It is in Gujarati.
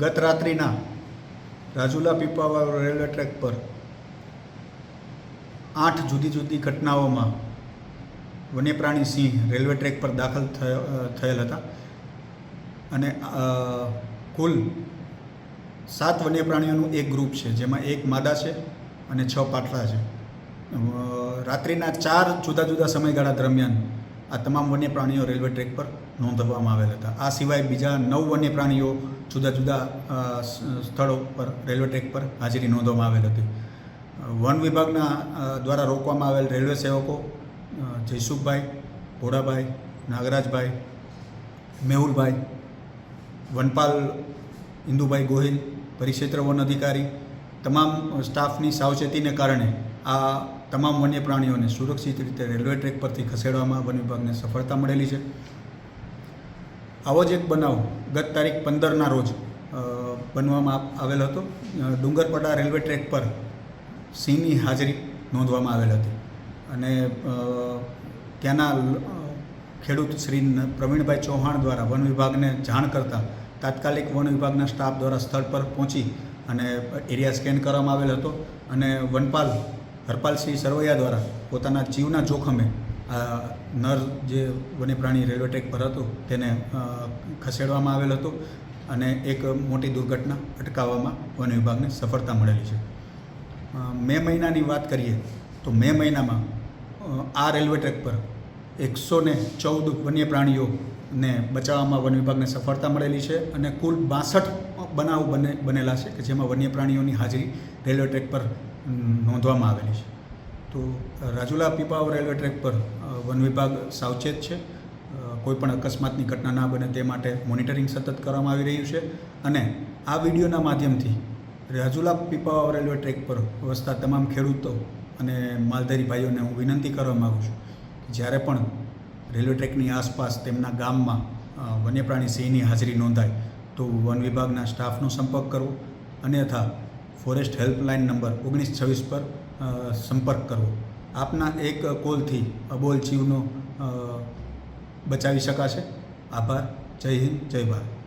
ગત રાત્રિના રાજુલા પીપાવાવ રેલવે ટ્રેક પર આઠ જુદી જુદી ઘટનાઓમાં વન્યપ્રાણી સિંહ રેલવે ટ્રેક પર દાખલ થયો થયેલ હતા. અને કુલ સાત વન્યપ્રાણીઓનું એક ગ્રુપ છે, જેમાં એક માદા છે અને છ પાટલા છે. રાત્રિના ચાર જુદા જુદા સમયગાળા દરમિયાન આ તમામ વન્ય પ્રાણીઓ રેલવે ટ્રેક પર નોંધવામાં આવેલ હતા. આ સિવાય બીજા નવ વન્ય પ્રાણીઓ જુદા જુદા સ્થળો પર, રેલવે ટ્રેક પર હાજરી નોંધવામાં આવેલ હતી. વન વિભાગના દ્વારા રોકવામાં આવેલ રેલવે સેવકો જયસુખભાઈ, ભોળાભાઈ, નાગરાજભાઈ, મેહુલભાઈ, વનપાલ, ઇન્દુભાઈ ગોહિલ, પરિક્ષેત્ર વન અધિકારી, તમામ સ્ટાફની સાવચેતીને કારણે આ તમામ વન્ય પ્રાણીઓને સુરક્ષિત રીતે રેલવે ટ્રેક પરથી ખસેડવામાં વન વિભાગને સફળતા મળેલી છે. આવો જ એક બનાવ ગત તારીખ પંદરના રોજ બનવામાં આવેલ હતો. ડુંગરપડા રેલવે ટ્રેક પર સિંહની હાજરી નોંધવામાં આવેલ હતી. અને ત્યાંના ખેડૂત શ્રી પ્રવીણભાઈ ચૌહાણ દ્વારા વન વિભાગને જાણ કરતાં તાત્કાલિક વન વિભાગના સ્ટાફ દ્વારા સ્થળ પર પહોંચી અને એરિયા સ્કેન કરવામાં આવેલ હતો. અને વનપાલ હરપાલસિંહ સરવૈયા દ્વારા પોતાના જીવના જોખમે, આ નર જે વન્યપ્રાણી રેલવે ટ્રેક પર હતો, તેને ખસેડવામાં આવેલ હતો અને એક મોટી દુર્ઘટના અટકાવવામાં વન વિભાગને સફળતા મળેલી છે. મે મહિનાની વાત કરીએ તો મે મહિનામાં આ રેલવે ટ્રેક પર એકસો ને ચૌદ વન્ય પ્રાણીઓને બચાવવામાં વન વિભાગને સફળતા મળેલી છે અને કુલ બાસઠ બનાવ બને, બનેલા છે કે જેમાં વન્ય પ્રાણીઓની હાજરી રેલવે ટ્રેક પર નોંધવામાં આવેલી છે. તો રાજુલા પીપાવ રેલવે ટ્રેક પર વન વિભાગ સાવચેત છે. કોઈપણ અકસ્માતની ઘટના ના બને તે માટે મોનિટરિંગ સતત કરવામાં આવી રહ્યું છે. અને આ વિડીયોના માધ્યમથી રાજુલા પીપાવાવ રેલવે ટ્રેક પર વસતા તમામ ખેડૂતો અને માલધારી ભાઈઓને હું વિનંતી કરવા માગું છું જ્યારે પણ રેલવે ટ્રેકની આસપાસ તેમના ગામમાં વન્યપ્રાણી સિંહની હાજરી નોંધાય તો વન વિભાગના સ્ટાફનો સંપર્ક કરવો અન્યથા ફોરેસ્ટ હેલ્પલાઇન નંબર ઓગણીસ છવ્વીસ પર સંપર્ક કરવો. આપના એક કોલથી અબોલ જીવનો બચાવી શકાશે. આભાર. જય હિન્દ. જય ભારત.